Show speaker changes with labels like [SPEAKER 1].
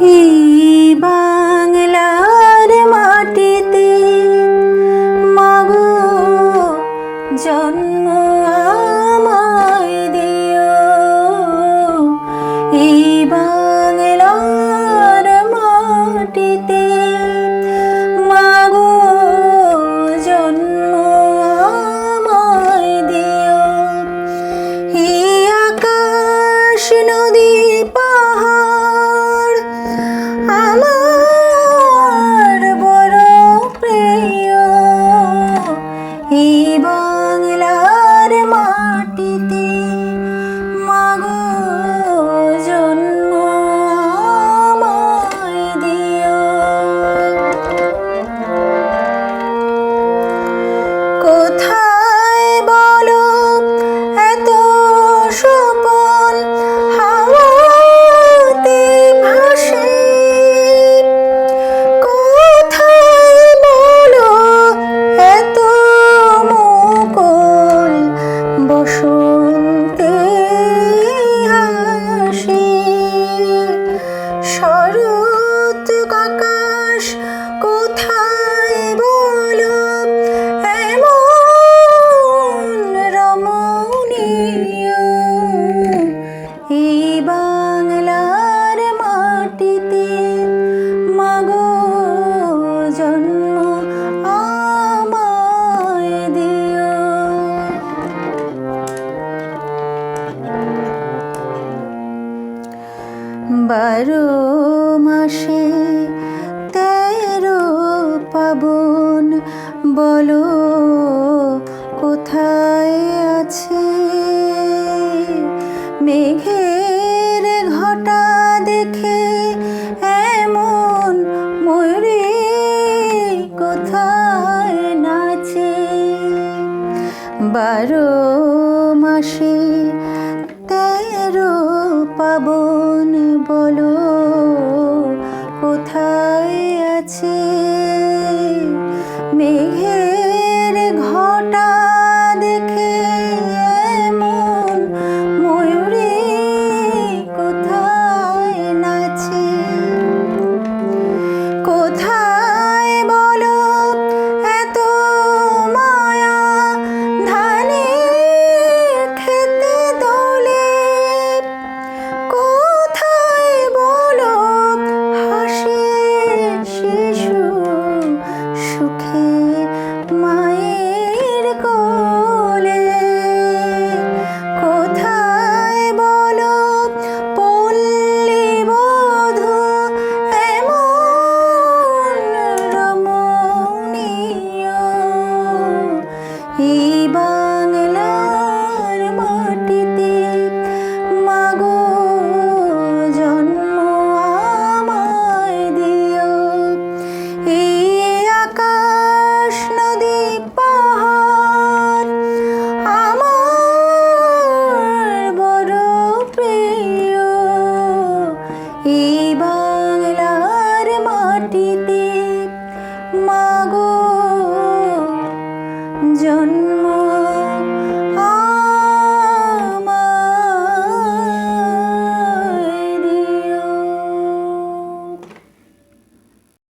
[SPEAKER 1] এই বাংলার মাটিতে মাগো জন্ম আমায় দিও। এই বাংলার মাটিতে মাগো জন্ম আমায় দিও। এই আকাশ, নদী, পাহাড় বারো মাসে তেরো পাবন, বলো কোথায় আছে? মেঘের ঘটা দেখে এমন ময়ূরে কোথায় নাচে? বারো মাসে তেরো পাবন বলো কোথায় আছে গো জন